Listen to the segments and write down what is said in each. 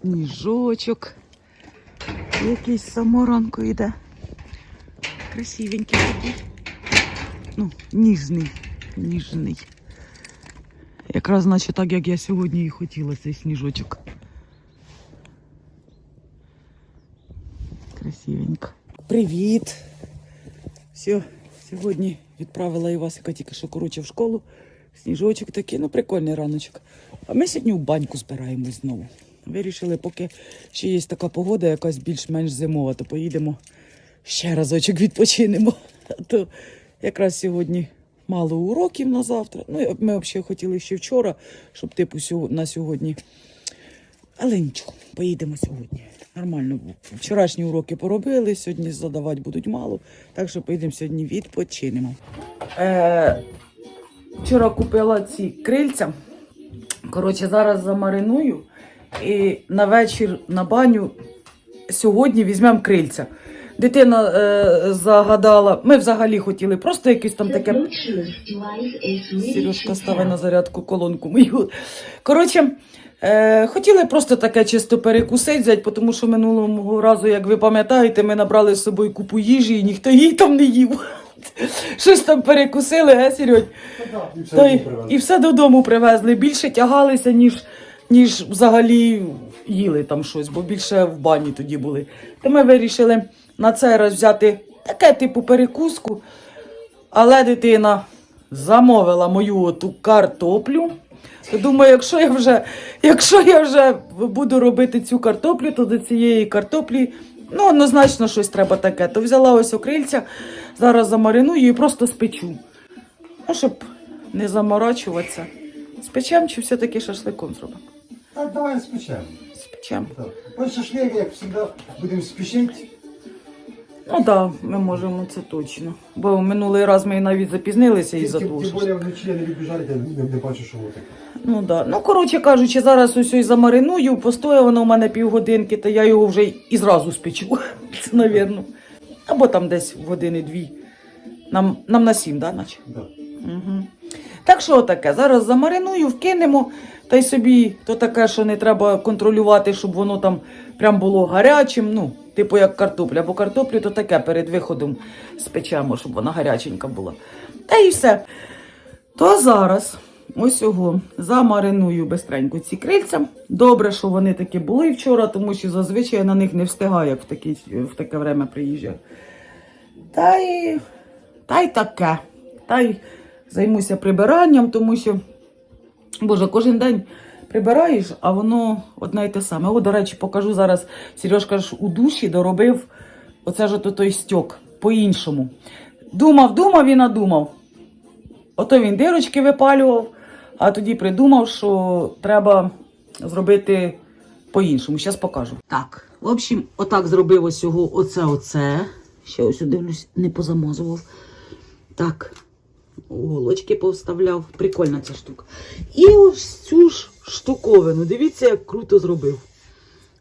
Сніжочок. Якийсь саморанку йде. Красивенький такий. Ну, ніжний. Ніжний. Якраз наче так, як я сьогодні і хотіла цей сніжочок. Красивенько. Привіт! Все, сьогодні відправила Івасика тільки що коротше в школу. Сніжочок такий, ну прикольний раночок. А ми сьогодні в баньку збираємось знову. Вирішили, поки ще є така погода, якась більш-менш зимова, то поїдемо ще разочок відпочинемо. То якраз сьогодні мало уроків на завтра. Ну, ми взагалі хотіли ще вчора, щоб типу на сьогодні. Але нічого, поїдемо сьогодні. Нормально. Вчорашні уроки поробили, сьогодні задавати будуть мало. Так що поїдемо сьогодні відпочинемо. Е, вчора купила ці крильця. Коротше, зараз замариную і на вечір на баню сьогодні візьмемо крильця. Дитина е, загадала, ми взагалі хотіли просто якесь там таке Сережка ставить на зарядку колонку мою. Коротше, е, хотіли просто таке чисто перекусити, взяти, тому що минулого разу, як ви пам'ятаєте, ми набрали з собою купу їжі і ніхто її там не їв. Щось там перекусили, ге, привезли. і все додому привезли. Більше тягалися, ніж, ніж взагалі їли там щось, бо більше в бані тоді були. То ми вирішили на цей раз взяти таке типу перекуску. Але дитина замовила мою оту картоплю. То думаю, якщо я вже, якщо я вже буду робити цю картоплю, то до цієї картоплі ну, однозначно щось треба таке. То взяла ось окрильця, зараз замариную і просто спечу. Ну, щоб не заморачуватися. Спечем чи все-таки шашликом зробимо? Так, давай спечемо. Спечем. Так. Ось шашлик, як завжди, будемо спішити. Ну так, ми можемо, це точно. Бо минулий раз ми навіть запізнилися із-за Тим того. більше вночі я не відбіжати, я не, бачу, що воно таке. Ну да. Ну, коротше кажучи, зараз ось ось замариную, постоє воно у мене півгодинки, то я його вже і зразу спечу. Це, навірно. Або там десь в години-дві. Нам, нам на сім, да, наче? Да. Угу. Так що таке? Зараз замариную, вкинемо, та й собі то таке, що не треба контролювати, щоб воно там прям було гарячим. Ну, типу як картопля. Бо картоплю то таке перед виходом спечемо, щоб вона гаряченька була. Та і все. То зараз ось його замариную бистренько ці крильця. Добре, що вони такі були вчора, тому що зазвичай я на них не встигаю, як в, такі, в таке время приїжджаю. Та й, та й таке. Та й займуся прибиранням, тому що, боже, кожен день прибираєш, а воно одне й те саме. О, до речі, покажу зараз. Сережка ж у душі доробив оце ж той стьок по-іншому. Думав, думав і надумав. Ото він дирочки випалював, а тоді придумав, що треба зробити по-іншому. Зараз покажу. Так, в общем, отак зробив ось його оце оце. Ще ось дивлюсь, не позамазував. Так, голочки повставляв. Прикольна ця штука. І ось цю ж штуковину. Дивіться, як круто зробив.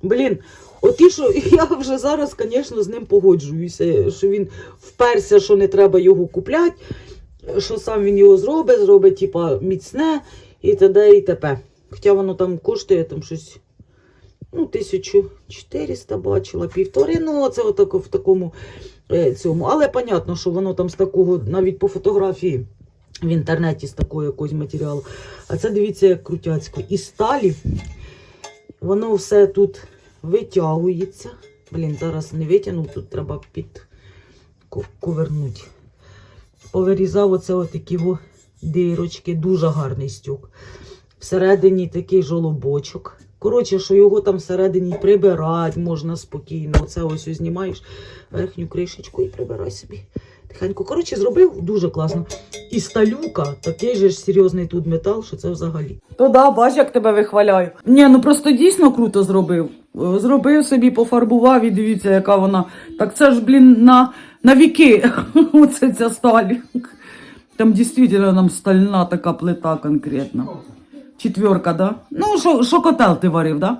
Блін, оті, що я вже зараз, звісно, з ним погоджуюся, що він вперся, що не треба його купляти, що сам він його зробить, зробить, типа, міцне і т.д. і т.п. Хоча воно там коштує там щось. Ну, 1400 бачила, півтори. Ну, це отако в такому е, цьому. Але понятно, що воно там з такого, навіть по фотографії в інтернеті з такого якогось матеріалу. А це дивіться, як крутяцько. І сталі. Воно все тут витягується. Блін, зараз не витягну, тут треба під ковернути. Повирізав оце отакі дирочки, дуже гарний стюк. Всередині такий жолобочок. Коротше, що його там всередині прибирати можна спокійно. Оце ось знімаєш верхню кришечку і прибирай собі. Тихенько. Коротше, зробив дуже класно. І сталюка, такий же ж серйозний тут метал, що це взагалі. То да, бач, як тебе вихваляю. Ні, ну просто дійсно круто зробив. Зробив собі, пофарбував і дивіться, яка вона. Так це ж, блін, на, на віки. Оце ця сталь. Там дійсно нам стальна така плита конкретна. Четверка, да? Ну, що, котел ти варив, да?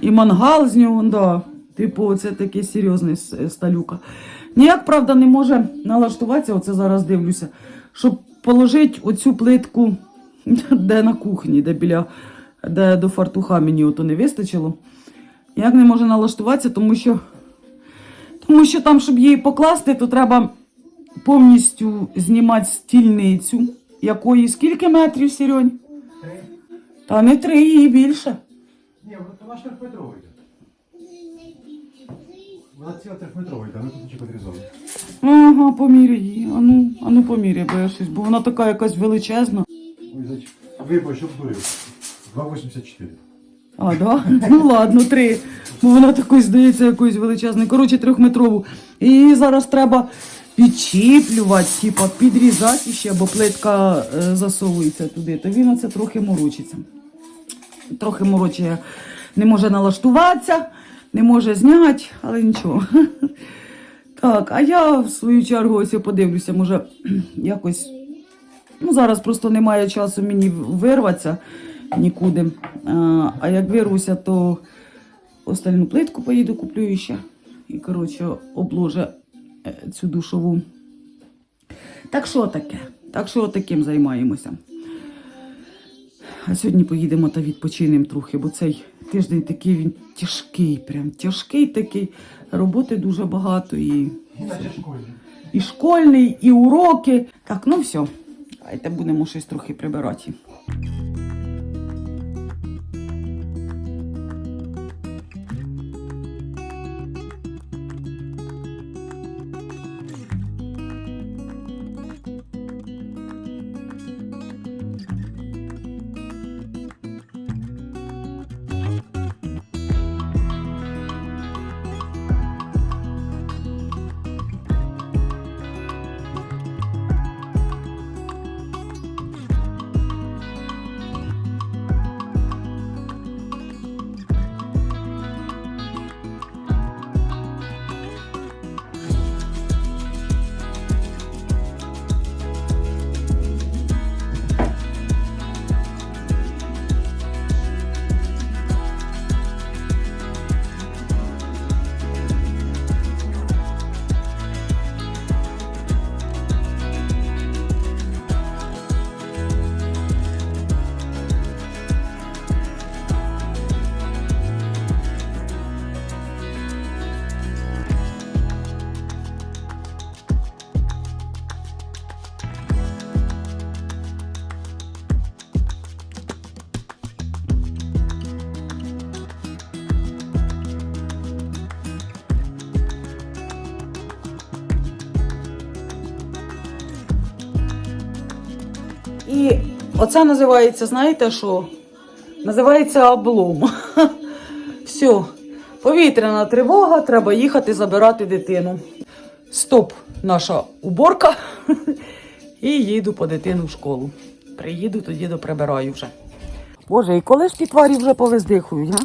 І мангал з нього, да. Типу, це такий серйозний сталюка. Ніяк, правда, не може налаштуватися, оце зараз дивлюся, щоб положити оцю плитку, де на кухні, де біля де до фартуха мені ото не вистачило. Як не може налаштуватися, тому що, тому що там, щоб її покласти, то треба повністю знімати стільницю. Якої скільки метрів, Сірьонь? Три. Та не три, її більше. Ні, вона ж йде. Вона ціла трьохметрова йде, ми тут тільки підрізали. Ага, поміряй її. Ану, ану поміряй, бо я щось, бо вона така якась величезна. Ой, зайчик. Вибач, щоб дурив. 2,84. А, да? Ну ладно, три. Бо вона такою здається якоюсь величезною. Коротше, трьохметрову. І зараз треба підчіплювати, типа підрізати ще, бо плитка е, засовується туди. То він оце трохи морочиться. Трохи морочує, не може налаштуватися, не може зняти, але нічого. Так, а я в свою чергу ось подивлюся, може якось. Ну, зараз просто немає часу мені вирватися нікуди. А, а як вирвуся, то остальну плитку поїду, куплю ще. І, коротше, обложу е, цю душову. Так що таке? Так що таким займаємося. А сьогодні поїдемо та відпочинемо трохи, бо цей тиждень такий він тяжкий, прям тяжкий такий. Роботи дуже багато і і школьний, і уроки. Так, ну все. Давайте будемо щось трохи прибирати. І оце називається, знаєте що? Називається облом. Все, повітряна тривога, треба їхати забирати дитину. Стоп, наша уборка. І їду по дитину в школу. Приїду, тоді доприбираю вже. Боже, і коли ж ті тварі вже повиздихують, га?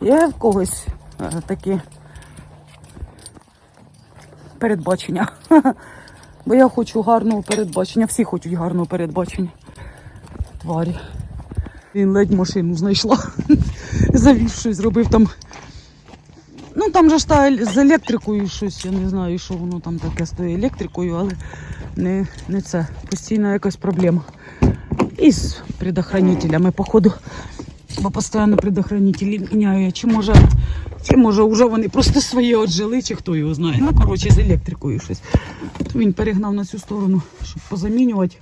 Є в когось е, такі передбачення. Бо я хочу гарного передбачення. Всі хочуть гарного передбачення. Тварі. Він ледь машину знайшла. Завів щось, зробив там. Ну там же ж та з електрикою щось, я не знаю, що воно там таке з тою електрикою, але не, не це. Постійна якась проблема. І з предохранителями, походу. Бо постійно предохранителі міняю. Чи може, чи може вже вони просто свої отжили, чи хто його знає. Ну, коротше, з електрикою щось. То він перегнав на цю сторону, щоб позамінювати.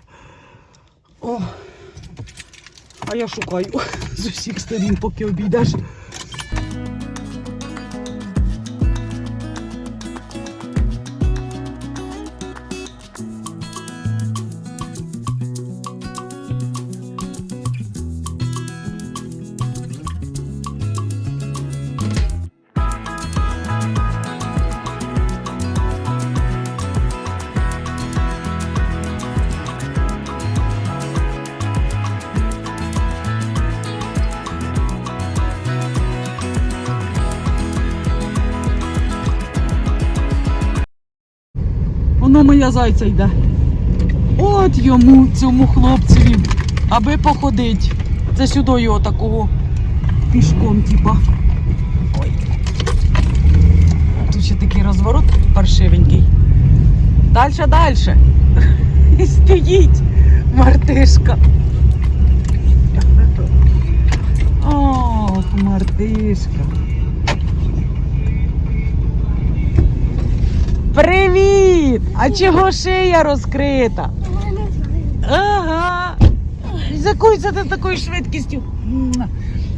О, а я шукаю з усіх сторін, поки обійдеш. Моя зайця йде. От йому, цьому хлопцеві, аби походить. Це сюди його такого пішком, типа. Ой. Тут ще такий розворот паршивенький. Дальше, дальше. Стоїть мартишка. Ох, Мартишка. Привіт! А чого шия розкрита? Ага. З якою це ти такою швидкістю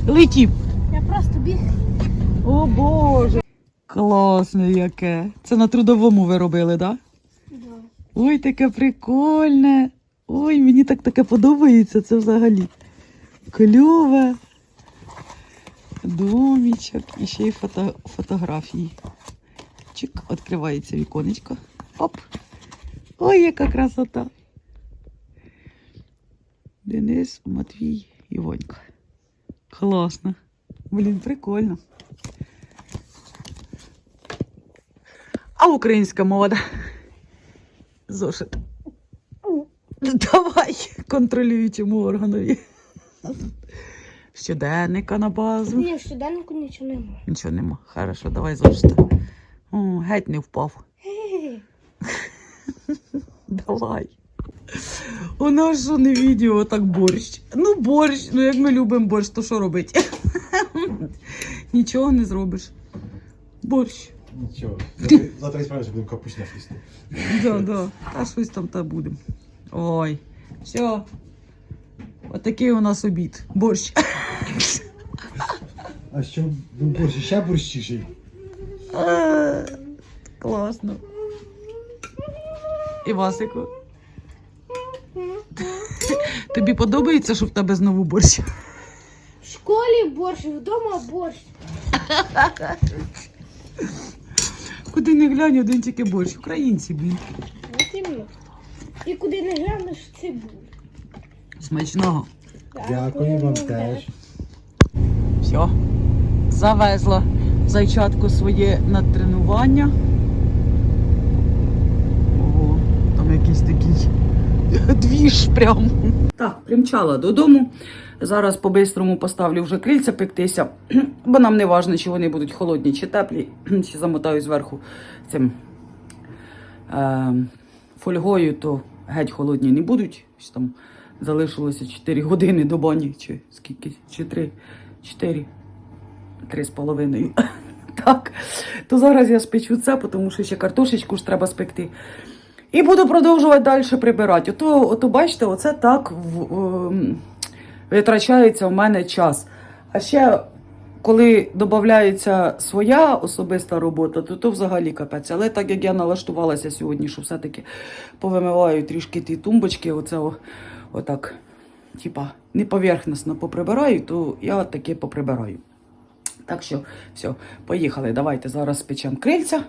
летів? Я просто біг. О Боже. Класне яке. Це на трудовому ви робили, так? Да? Ой, таке прикольне. Ой, мені так таке подобається це взагалі. Кльове. Домічок і ще й фото, фотографії. Чик, відкривається віконечко. Оп. Ой, яка красота. Денис, Матвій, Івонька. Класно. Блін, прикольно. А українська мова, да? Зошит. Давай контролюючому органові. Щоденника на базу. Ні, щоденнику нічого немає. Нічого нема. Хорошо, давай зошита. О, геть не впав. Давай. У нас що не відео, так борщ. Ну, борщ, ну як ми любимо борщ, то що робити? Нічого не зробиш. Борщ. Нічого. Завтра- і справді будемо капусня фісти. Да, да. Та щось там та будемо. Ой. Все. Отакий у нас обід. Борщ. А що був борщ ще борщіший? Класно. І Васику. Тобі подобається, що в тебе знову борщ? В школі борщ, вдома борщ. Куди не глянь, один тільки борщ. Українці, блін. І куди не глянеш, це буде. Смачного. Дякую вам теж. Все. Завезла зайчатку своє на тренування. Ого, там якийсь такий двіж прям. Так, примчала додому. Зараз по-бистрому поставлю вже крильця пектися, бо нам не важно, чи вони будуть холодні чи теплі, чи замотаю зверху цим е, фольгою, то геть холодні не будуть. Там залишилося 4 години до бані, чи скільки? Чи 3? 4. Три з половиною. Так. То зараз я спечу це, тому що ще картошечку ж треба спекти. І буду продовжувати далі прибирати. Ото, ото бачите, оце так в, ем, витрачається у мене час. А ще, коли додається своя особиста робота, то то взагалі капець. Але так як я налаштувалася сьогодні, що все-таки повимиваю трішки ті тумбочки, оце о, отак, типа, не поверхносно поприбираю, то я таке поприбираю. Так що, все, поїхали. Давайте зараз спечемо крильця.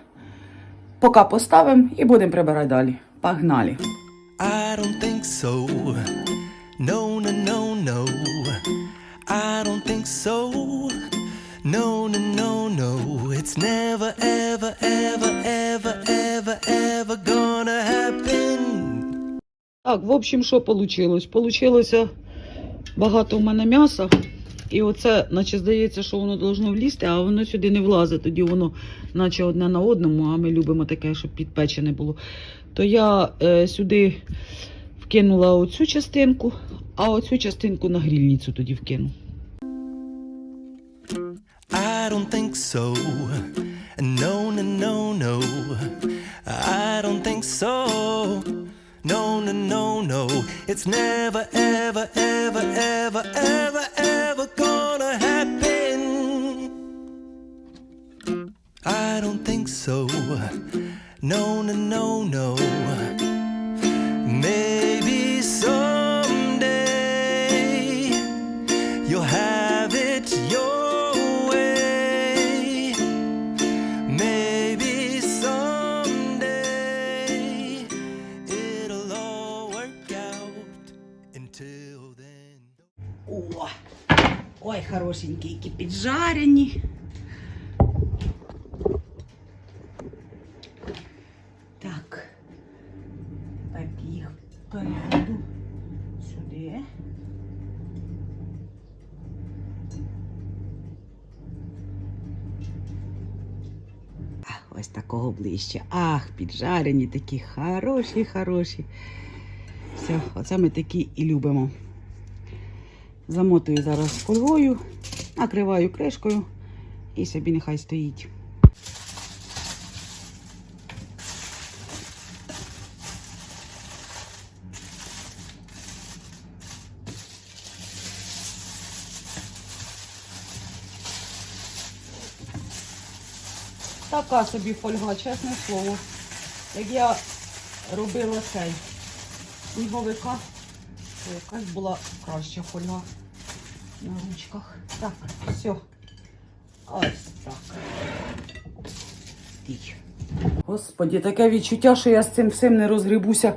Поки поставимо і будемо прибирати далі. Погнали! I don't think so. No, no, no, no. I don't think so. No, no, no, no. It's never, ever, ever, ever, ever, ever gonna happen. Так, в общем, що вийшло? Получилося багато в мене м'яса. І оце, наче здається, що воно должно влізти, а воно сюди не влазить. Тоді воно, наче одне на одному, а ми любимо таке, щоб підпечене було. То я е, сюди вкинула оцю частинку, а оцю частинку на грільницю тоді вкину. I don't think so. No, no, no, no. I don't think so. No, no, no, no. It's never, ever, ever, ever, ever, О, ой, хорошенькі, які піджарені. Так. Так, їх переведу сюди. Ось такого ближче. Ах, піджарені такі хороші, хороші. Все, оце ми такі і любимо. Замотую зараз фольгою. накриваю кришкою і собі нехай стоїть. Така собі фольга, чесне слово. Як я робила цей сніговика, якась була краща фольга на ручках. Так, все. Ось так. Тій. Господі, таке відчуття, що я з цим всім не розгрібуся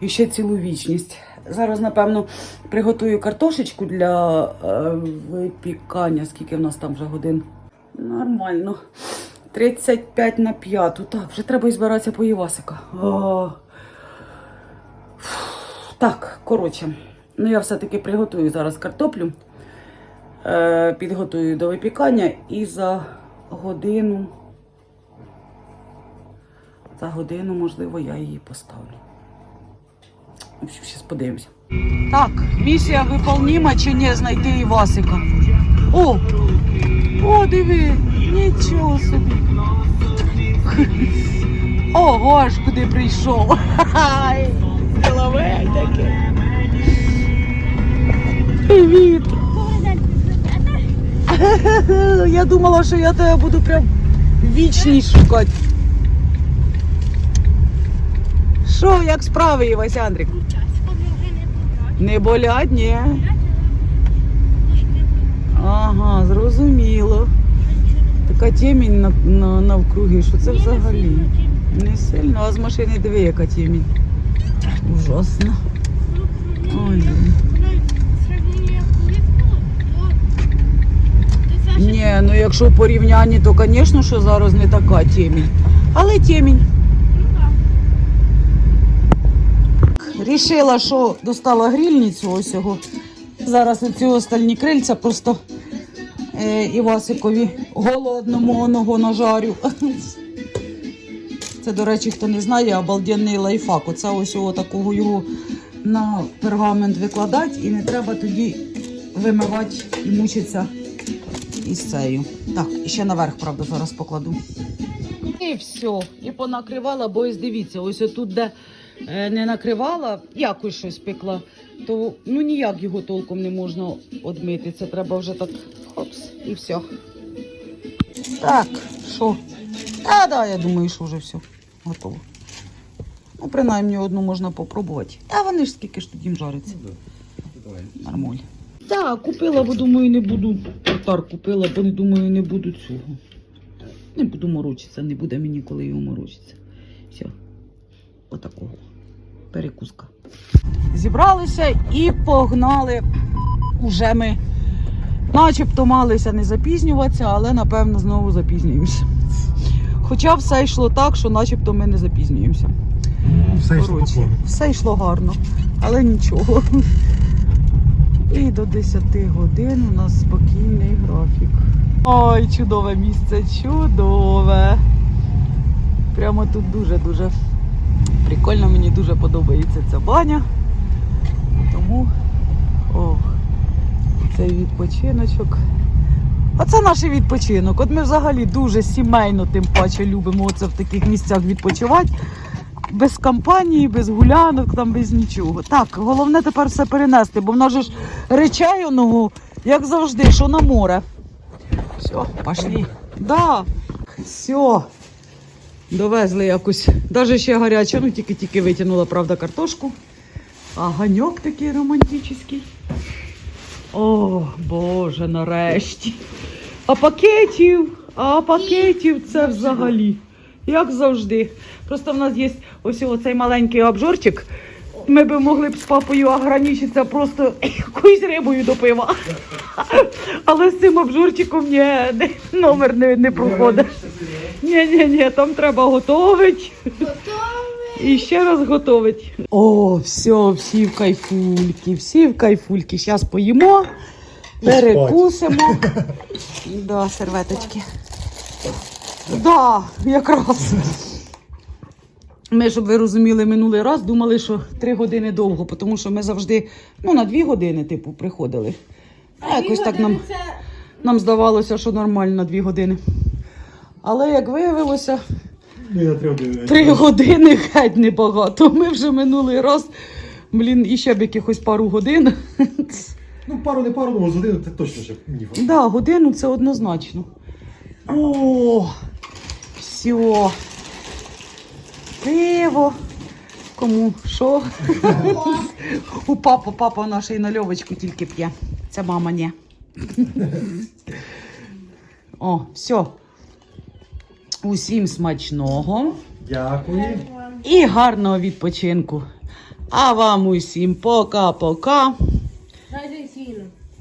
і ще цілу вічність. Зараз, напевно, приготую картошечку для е, випікання. Скільки в нас там вже годин? Нормально. 35 на 5. Так, вже треба і збиратися по Євасика. О. Так, коротше, ну я все-таки приготую зараз картоплю, е, підготую до випікання і за годину, за годину, можливо, я її поставлю. В общем, Зараз подивимося. Так, місія виповніма чи ні, знайти Івасика. О! О, диви! Нічого собі. Ого, аж куди прийшов. Голове таке. Привіт. Я думала, що я тебе буду прям вічність шукати. Що, як справи, Івась Андрік? Не болять, ні. Ага, зрозуміло. Така темінь на, на, навкруги, що це взагалі не сильно, а з машини диви, яка темінь. Ужасно. Ой. Ні, ну якщо порівнянні, то, звісно, що зараз не така темінь. Але темінь. Рішила, що достала грільницю ось його. Зараз оці остальні крильця просто е, Івасикові голодному оного нажарю. Це, до речі, хто не знає, обалденний лайфхак. Оце ось його такого його на пергамент викладати і не треба тоді вимивати і мучитися із цею. Так, і ще наверх, правда, зараз покладу. І все. І понакривала, бо ось дивіться, ось тут, де е, не накривала, якось щось пекла, то ну ніяк його толком не можна одмити. Це треба вже так хопс і все. Так, що? А, да, я думаю, що вже все готово. Ну, принаймні одну можна попробувати. А вони ж скільки ж тоді жариться. Нормально. Так, купила, бо думаю, не буду. Тартар купила, бо не думаю, не буду цього. Не буду морочитися, не буде мені коли його морочитися. Все. Отакого. Перекуска. Зібралися і погнали. Уже ми начебто малися не запізнюватися, але напевно знову запізнюємося. Хоча все йшло так, що начебто ми не запізнюємося. Все йшло по плану. все йшло гарно, але нічого. І до 10 годин у нас спокійний графік. Ой, чудове місце, чудове. Прямо тут дуже-дуже прикольно, мені дуже подобається ця баня. Тому ох, цей відпочиночок. Оце наш відпочинок. От ми взагалі дуже сімейно тим паче любимо оце в таких місцях відпочивати. Без компанії, без гулянок, там без нічого. Так, головне тепер все перенести, бо в нас же ж речей оного, як завжди, що на море. Все, пошли. Да. Все. Довезли якось. Даже ще гаряче, ну тільки-тільки витягнула, правда, картошку. А ганьок такий романтичний. О, Боже, нарешті. А пакетів, а пакетів це взагалі. Як завжди. Просто в нас є ось оцей маленький обжорчик. Ми би могли б з папою ограничитися просто якоюсь рибою до пива. Але з цим обжорчиком ні, номер не, не проходить. Ні, ні, ні, там треба готувати. І ще раз готувати. О, все, всі в кайфульки, всі в кайфульки. Зараз поїмо, перекусимо. Да, серветочки. Да, якраз. Ми, щоб ви розуміли, минулий раз думали, що три години довго, тому що ми завжди ну, на дві години, типу, приходили. А якось так нам Нам здавалося, що нормально на дві години. Але як виявилося, Ну, три години. три години геть небагато. Ми вже минулий раз, блін, іще б якихось пару годин. Ну, пару не пару, ну, з години це точно ще мені Так, да, годину це однозначно. О, все. Пиво. Кому що? У папа, папа нашої нальовочку тільки п'є. Це мама ні. О, все. Усім смачного Дякую. і гарного відпочинку. А вам усім пока-пока.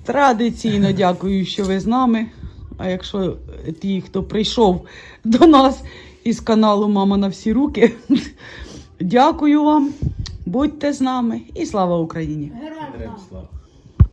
Традиційно. Дякую, що ви з нами. А якщо ті, хто прийшов до нас із каналу Мама на всі руки, дякую вам. Будьте з нами і слава Україні! Героям слава.